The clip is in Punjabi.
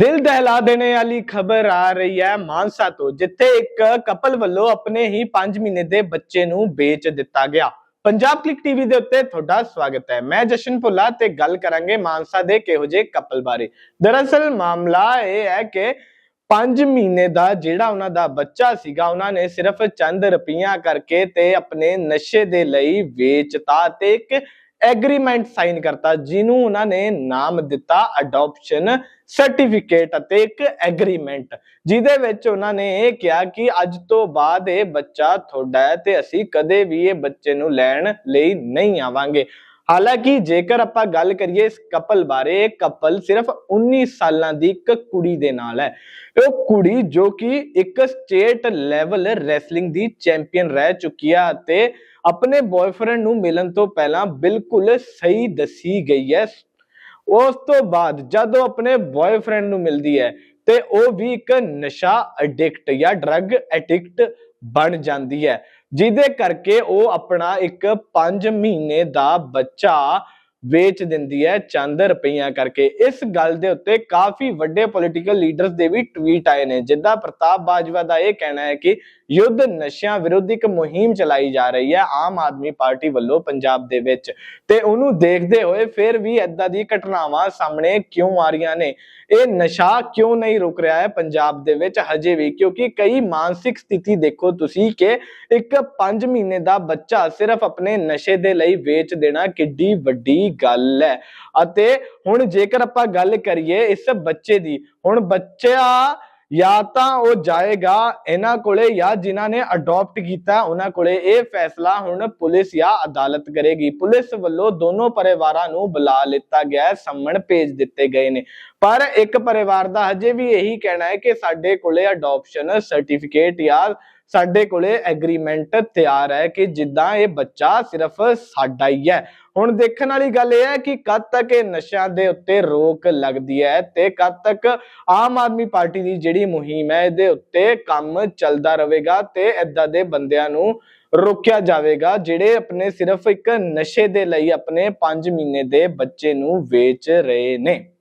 ਦਿਲ ਦਹਿਲਾ ਦੇਣੇ ਵਾਲੀ ਖਬਰ ਆ ਰਹੀ ਹੈ ਮਾਨਸਾ ਤੋਂ, ਜਿੱਥੇ ਇੱਕ ਕਪਲ ਵੱਲੋਂ ਆਪਣੇ ਹੀ 5 ਮਹੀਨੇ ਦੇ ਬੱਚੇ ਨੂੰ ਵੇਚ ਦਿੱਤਾ ਗਿਆ। ਪੰਜਾਬ ਕਲਿੱਕ ਟੀਵੀ ਦੇ ਉੱਤੇ ਤੁਹਾਡਾ ਸਵਾਗਤ ਹੈ। ਮੈਂ ਜਸ਼ਨ ਭੁੱਲਾ ਤੇ ਗੱਲ ਕਰਾਂਗੇ ਮਾਨਸਾ ਦੇ ਕਿਹੋ ਜਿਹੇ ਕਪਲ ਬਾਰੇ। ਦਰਅਸਲ ਮਾਮਲਾ ਇਹ ਹੈ ਕਿ 5 ਮਹੀਨੇ ਦਾ ਜਿਹੜਾ ਉਹਨਾਂ ਦਾ ਬੱਚਾ ਸੀਗਾ, ਉਹਨਾਂ ਨੇ ਸਿਰਫ ਚੰਦ ਰੁਪਈਆ ਕਰਕੇ ਤੇ ਆਪਣੇ ਨਸ਼ੇ ਦੇ ਲਈ ਵੇਚਤਾ ਤੇ ਇੱਕ ਐਗਰੀਮੈਂਟ ਸਾਈਨ ਕਰਤਾ, ਜਿਹਨੂੰ ਉਹਨਾਂ ਨੇ ਨਾਮ ਦਿੱਤਾ ਅਡਾਪਸ਼ਨ ਸਰਟੀਫਿਕੇਟ ਅਤੇ ਇੱਕ ਐਗਰੀਮੈਂਟ ਜਿਹਦੇ ਵਿੱਚ ਉਹਨਾਂ ਨੇ ਇਹ ਕਿਹਾ ਕਿ ਅੱਜ ਤੋਂ ਬਾਅਦ ਇਹ ਬੱਚਾ ਤੁਹਾਡਾ ਹੈ ਤੇ ਅਸੀਂ ਕਦੇ ਵੀ ਇਹ ਬੱਚੇ ਨੂੰ ਲੈਣ ਲਈ ਨਹੀਂ ਆਵਾਂਗੇ। ਹਾਲਾਂਕਿ ਜੇਕਰ ਆਪਾਂ ਗੱਲ ਕਰੀਏ ਇਸ ਕਪਲ ਬਾਰੇ, ਇਹ ਕਪਲ ਸਿਰਫ 19 ਸਾਲਾਂ ਦੀ ਇੱਕ ਕੁੜੀ ਦੇ ਨਾਲ ਹੈ। ਉਹ ਕੁੜੀ ਜੋ ਕਿ ਇੱਕ ਸਟੇਟ ਲੈਵਲ ਰੈਸਲਿੰਗ ਦੀ ਚੈਂਪੀਅਨ ਰਹਿ ਚੁੱਕੀ ਹੈ ਅਤੇ ਆਪਣੇ ਬॉयਫ੍ਰੈਂਡ ਨੂੰ ਮਿਲਣ ਤੋਂ ਪਹਿਲਾਂ ਬਿਲਕੁਲ ਸਹੀ ਦੱਸੀ ਗਈ ਹੈ। ਉਸ ਤੋਂ ਬਾਅਦ ਜਦੋਂ ਆਪਣੇ ਬॉयਫ੍ਰੈਂਡ ਨੂੰ ਮਿਲਦੀ ਹੈ ਤੇ ਉਹ ਵੀ ਇੱਕ ਨਸ਼ਾ ਐਡਿਕਟ ਜਾਂ ਡਰੱਗ ਐਡਿਕਟ ਬਣ ਜਾਂਦੀ ਹੈ। ਜਿਹਦੇ ਕਰਕੇ ਉਹ ਆਪਣਾ ਇੱਕ 5 ਮਹੀਨੇ ਦਾ ਬੱਚਾ ਵੇਚ ਦਿੰਦੀ ਹੈ, ਚੰਦ ਰੁਪਈਆ ਕਰਕੇ। ਇਸ ਗੱਲ ਦੇ ਉੱਤੇ ਕਾਫੀ ਵੱਡੇ ਪੋਲੀਟੀਕਲ ਲੀਡਰਸ ਦੇ ਵੀ ਟਵੀਟ ਆਏ ਨੇ, ਜਿੱਦਾਂ ਪ੍ਰਤਾਪ ਬਾਜਵਾ ਦਾ ਇਹ ਕਹਿਣਾ ਹੈ ਕਿ ਯੁੱਧ ਨਸ਼ਿਆਂ ਵਿਰੁੱਧ ਇੱਕ ਮੁਹਿੰਮ ਚਲਾਈ ਜਾ ਰਹੀ ਹੈ ਆਮ ਆਦਮੀ ਪਾਰਟੀ ਵੱਲੋਂ ਪੰਜਾਬ ਦੇ ਵਿੱਚ। ਤੇ ਉਹਨੂੰ ਦੇਖਦੇ ਹੋਏ ਫਿਰ ਵੀ ਐਦਾਂ ਦੀ ਘਟਨਾਵਾਂ ਸਾਹਮਣੇ ਕਿਉਂ ਆ ਰਹੀਆਂ ਨੇ? ਇਹ ਨਸ਼ਾ ਕਿਉਂ ਨਹੀਂ ਰੁਕ ਰਿਹਾ ਹੈ ਪੰਜਾਬ ਦੇ ਵਿੱਚ ਹਜੇ ਵੀ? ਕਿਉਂਕਿ ਕਈ ਮਾਨਸਿਕ ਸਥਿਤੀ ਦੇਖੋ ਤੁਸੀਂ ਕਿ ਇੱਕ 5 ਮਹੀਨੇ ਦਾ ਬੱਚਾ ਸਿਰਫ ਆਪਣੇ ਨਸ਼ੇ ਦੇ ਲਈ ਵੇਚ ਦੇਣਾ ਕਿੱਡੀ ਵੱਡੀ ਗੱਲ ਹੈ। ਅਤੇ ਹੁਣ ਜੇਕਰ ਆਪਾਂ ਗੱਲ ਕਰੀਏ ਇਸ ਬੱਚੇ ਦੀ, ਹੁਣ ਬੱਚਾ ਜਾਂ ਤਾਂ ਉਹ ਜਾਏਗਾ ਇਹਨਾਂ ਕੋਲੇ ਜਾਂ ਜਿਨ੍ਹਾਂ ਨੇ ਅਡਾਪਟ ਕੀਤਾ, ਉਹਨਾਂ ਕੋਲੇ ਇਹ ਫੈਸਲਾ ਹੁਣ ਪੁਲਿਸ ਜਾਂ ਅਦਾਲਤ ਕਰੇਗੀ। ਪੁਲਿਸ ਵੱਲੋਂ ਦੋਨੋਂ ਪਰਿਵਾਰਾਂ ਨੂੰ ਬੁਲਾ ਲਿੱਤਾ ਗਿਆ ਸੰਮਣ ਭੇਜ ਦਿੱਤੇ ਗਏ ਨੇ। ਪਰ ਇੱਕ ਪਰਿਵਾਰ ਦਾ ਹਜੇ ਵੀ ਇਹੀ ਕਹਿਣਾ ਹੈ ਕਿ ਸਾਡੇ ਕੋਲੇ ਅਡਾਪਸ਼ਨ ਸਰਟੀਫਿਕੇਟ ਜਾਂ ਸਾਡੇ ਕੋਲੇ ਐਗਰੀਮੈਂਟ ਤਿਆਰ ਹੈ ਕਿ ਜਿੱਦਾਂ ਇਹ ਬੱਚਾ ਸਿਰਫ ਸਾਡਾ ਹੀ ਹੈ। ਹੁਣ ਦੇਖਣ ਵਾਲੀ ਗੱਲ ਇਹ ਹੈ ਕਿ ਕਦ ਤੱਕ ਇਹ ਨਸ਼ਿਆਂ ਦੇ ਉੱਤੇ ਰੋਕ ਲੱਗਦੀ ਹੈ ਤੇ ਕਦ ਤੱਕ ਆਮ ਆਦਮੀ ਪਾਰਟੀ ਦੀ ਜਿਹੜੀ ਮੁਹਿੰਮ ਹੈ, ਇਹਦੇ ਉੱਤੇ ਕੰਮ ਚੱਲਦਾ ਰਹੇਗਾ ਤੇ ਇਦਾਂ ਦੇ ਬੰਦਿਆਂ ਨੂੰ ਰੋਕਿਆ ਜਾਵੇਗਾ, ਜਿਹੜੇ ਆਪਣੇ ਸਿਰਫ ਇੱਕ ਨਸ਼ੇ ਦੇ ਲਈ ਆਪਣੇ 5 ਮਹੀਨੇ ਦੇ ਬੱਚੇ ਨੂੰ ਵੇਚ ਰਹੇ ਨੇ।